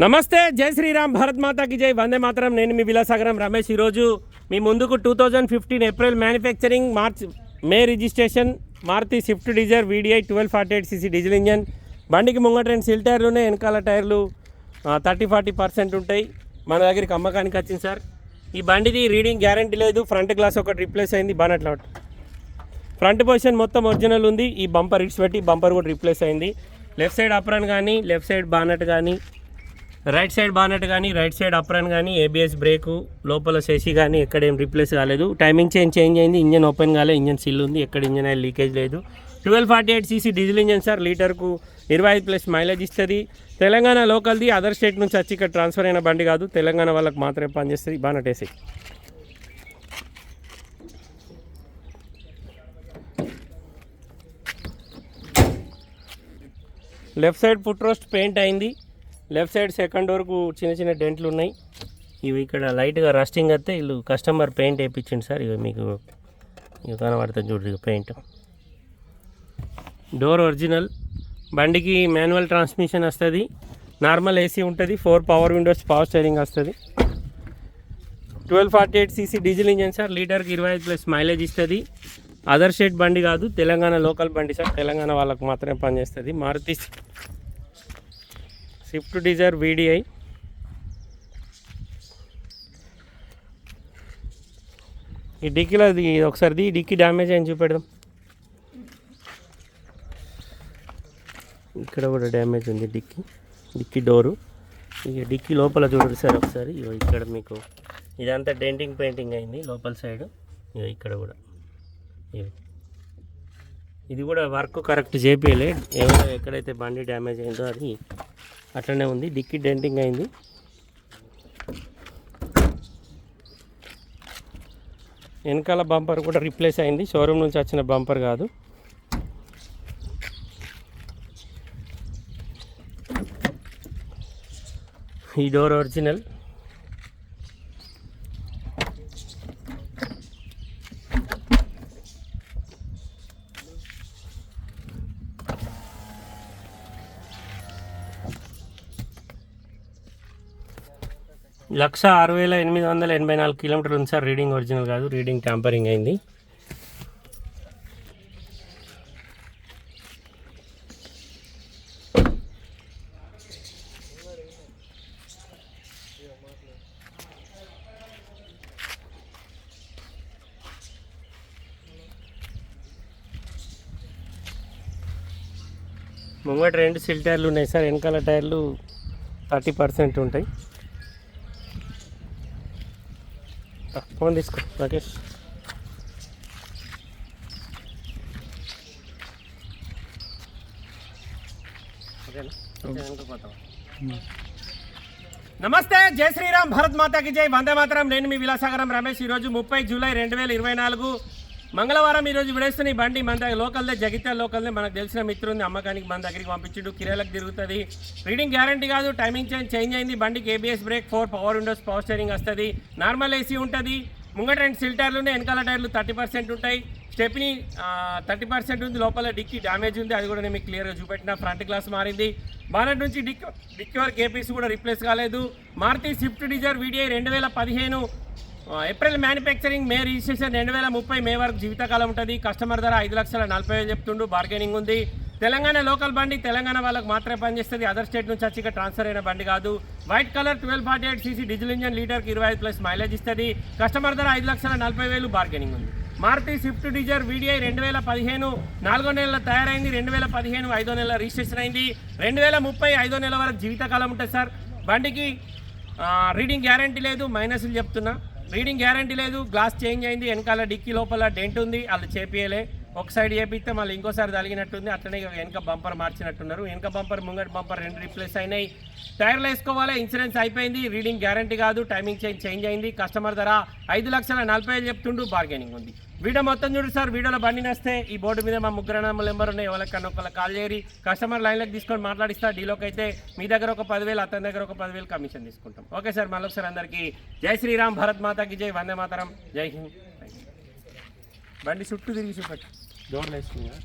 నమస్తే జై శ్రీరామ్ భారత్ మాతాకి జై. వందే మాత్రం. నేను మీ విలాసాగరం రమేష్. ఈరోజు మీ ముందుకు two thousand fifteen April manufacturing March May registration. Maruti Swift Dzire VDI twelve forty eight CC diesel engine. బండికి ముంగట రెండు సిల్ టైర్లు ఉన్నాయి వెనకాల టైర్లు థర్టీ ఫార్టీ పర్సెంట్ ఉంటాయి. మన దగ్గరికి అమ్మకానికి వచ్చింది సార్. ఈ బండిది రీడింగ్ గ్యారంటీ లేదు. ఫ్రంట్ గ్లాస్ ఒకటి రిప్లేస్ అయింది బానట్లో ఫ్రంట్ పొజిషన్ మొత్తం ఒరిజినల్ ఉంది. ఈ బంపర్ ఇట్స్ పెట్టి బంపర్ కూడా రిప్లేస్ అయింది. లెఫ్ట్ సైడ్ అప్రాన్ కానీ లెఫ్ట్ సైడ్ బానట్ కానీ రైట్ సైడ్ బానట్ కానీ రైట్ సైడ్ అప్రాన్ కానీ ఏబిఎస్ బ్రేకు లోపల శశి కానీ ఎక్కడేం రీప్లేస్ కాలేదు. టైమింగ్ చేంజ్ చేంజ్ అయింది. ఇంజన్ ఓపెన్ కాలేదు ఇంజన్ సిల్ ఉంది. ఎక్కడ ఇంజన్ ఆయిల్ లీకేజ్ లేదు. Twelve forty eight CC diesel engine sir లీటర్కు ఇరవై ఐదు ప్లస్ మైలేజ్ ఇస్తుంది. తెలంగాణ లోకల్ది అదర్ స్టేట్ నుంచి వచ్చి ఇక్కడ ట్రాన్స్ఫర్ అయిన బండి కాదు. తెలంగాణ వాళ్ళకి మాత్రమే పనిచేస్తుంది బానట్ వేసి left side foot rest paint అయింది. లెఫ్ట్ సైడ్ సెకండ్ వరకు చిన్న చిన్న డెంట్లు ఉన్నాయి. ఇవి ఇక్కడ లైట్గా రస్టింగ్ వస్తే వీళ్ళు కస్టమర్ పెయింట్ వేయించింది సార్. ఇవి మీకు ఇవి కనబడుతుంది చూడండి పెయింట్. Door original. బండికి మాన్యువల్ ట్రాన్స్మిషన్ వస్తుంది. నార్మల్ ఏసీ ఉంటుంది. Four power windows power steering వస్తుంది. Twelve forty eight CC diesel engine sir. లీటర్కి ఇరవై ఐదు ప్లస్ మైలేజ్ ఇస్తుంది. అదర్ స్టేట్ బండి కాదు తెలంగాణ లోకల్ బండి సార్. తెలంగాణ వాళ్ళకు మాత్రమే పనిచేస్తుంది. Maruti Swift Dzire VDI. ఈ డిక్కీలో ఒకసారి ది డిక్కీ డ్యామేజ్ అయింది చూపెడదాం. ఇక్కడ కూడా డ్యామేజ్ ఉంది డిక్కీ డిక్కీ డోరు. ఇక డిక్కీ లోపల చూడండి సార్ ఒకసారి. ఇగో ఇక్కడ మీకు ఇదంతా డెంటింగ్ పెయింటింగ్ అయింది లోపల సైడ్. ఇగో ఇక్కడ కూడా. ఇగో. ఇది కూడా వర్క్ కరెక్ట్ చేపియలే. ఏమైనా ఎక్కడైతే బండి డ్యామేజ్ అయిందో అది అట్లనే ఉంది. డిక్కీ డెంటింగ్ అయింది. వెనకాల బంపర్ కూడా రిప్లేస్ అయింది. షోరూమ్ నుంచి వచ్చిన బంపర్ కాదు. ఈ డోర్ ఒరిజినల్. లక్ష ఆరు వేల ఎనిమిది వందల ఎనభై నాలుగు కిలోమీటర్లు ఉంది సార్. రీడింగ్ ఒరిజినల్ కాదు. రీడింగ్ ట్యాంపరింగ్ అయింది. ముంగట రెండు సిల్ టైర్లు ఉన్నాయి సార్. వెనకాల టైర్లు థర్టీ పర్సెంట్ ఉంటాయి. ఫోన్ తీసుకో రాకేష్ నమస్తే జై శ్రీరామ్ భారత్ మాతాకి జై. వందే మాతరం నేను మీ విలాసాగరం రమేష్. ఈరోజు ముప్పై జూలై రెండు వేల ఇరవై నాలుగు మంగళవారం ఈరోజు విడేస్తున్న ఈ బండి మన దగ్గర లోకల్దే జగిత్యాల లోకల్దే మనకు తెలిసిన మిత్రుంది అమ్మకానికి మన దగ్గరికి పంపించుడు. కిరాలకు తిరుగుతుంది. రీడింగ్ గ్యారంటీ కాదు టైమింగ్ చేంజ్ చేంజ్ అయింది. బండికి ABS brake four power windows power steering వస్తుంది. నార్మల్ ఏసీ ఉంటుంది. ముంగట రెండు సిల్టర్లు ఉన్నాయి వెనకాల టైర్లు థర్టీ పర్సెంట్ ఉంటాయి. స్టెప్ని థర్టీ పర్సెంట్ ఉంది లోపల డిక్కీ డ్యామేజ్ ఉంది. అది కూడా నేను మీకు క్లియర్గా చూపెట్టిన. ఫ్రంట్ గ్లాస్ మారింది. బానట్ నుంచి డిక్ డిక్కి వరకు ఏపీస్ కూడా రిప్లేస్ కాలేదు. మారుతి స్విఫ్ట్ డిజైర్ వీడియో రెండు వేల పదిహేను. ఏప్రిల్ మ్యానుఫ్యాక్చరింగ్ మే రిజిస్ట్రేషన్ రెండు వేల ముప్పై మే వరకు జీవితకాలం ఉంటుంది. కస్టమర్ ధర ఐదు లక్షల నలభై వేలు చెప్తుండు. బార్గెనింగ్ ఉంది. తెలంగాణ లోకల్ బండి తెలంగాణ వాళ్ళకి మాత్రమే పనిచేస్తుంది. అదర్ స్టేట్ నుంచి వచ్చి ఇక్కడ ట్రాన్స్ఫర్ అయిన బండి కాదు. White colour twelve forty eight CC diesel engine లీటర్కి ఇరవై ఐదు ప్లస్ మైలేజ్ ఇస్తుంది. కస్టమర్ ధర ఐదు లక్షల నలభై వేలు బార్గెనింగ్ ఉంది. మారుతి స్విఫ్ట్ డిజైర్ వీడిఐ రెండు వేల పదిహేను నాలుగో నెలల తయారైంది. రెండు వేల పదిహేను ఐదో నెల రిజిస్ట్రేషన్ అయింది. రెండు వేల ముప్పై ఐదో నెల వరకు జీవితకాలం ఉంటుంది సార్. బండికి రీడింగ్ గ్యారంటీ లేదు. మైనస్లు చెప్తున్నా. రీడింగ్ గ్యారంటీ లేదు గ్లాస్ చేంజ్ అయింది వెనకాల డిక్కీ లోపల డెంట్ ఉంది వాళ్ళు చేపియలే. ఒక సైడ్ చేపిస్తే మళ్ళీ ఇంకోసారి తగినట్టుంది అట్లనే వెనక బంపర్ మార్చినట్టున్నారు. వెనక బంపర్ ముంగట బంపర్ రెండు రీప్లేస్ అయినాయి. టైర్లు వేసుకోవాలి ఇన్సూరెన్స్ అయిపోయింది. రీడింగ్ గ్యారంటీ కాదు టైమింగ్ చేంజ్ చేంజ్ అయింది. కస్టమర్ ధర ఐదు లక్షల నలభై వేలు చెప్తుండు బార్గెనింగ్ ఉంది. వీడియో మొత్తం చూడు సార్ వీడియోలో బండి నస్తే. ఈ బోర్డు మీద మా ముగ్గురు నెంబర్ ఉన్నాయి. ఎవరికన్నా ఒకళ్ళ కాల్ చేయరి. కస్టమర్ లైన్లోకి తీసుకొని మాట్లాడిస్తా. డీలోకి అయితే మీ దగ్గర ఒక పదివేలు అతని దగ్గర ఒక పదివేలు కమిషన్ తీసుకుంటాం. ఓకే సార్ మళ్ళీ ఒకసారి అందరికీ జై శ్రీరామ్ భరత్ మాతాకి జై వందే మాతరం. జై హింద్. బండి చుట్టూ తిరిగి చూపెట్టు. డోర్లు వేసుకుందా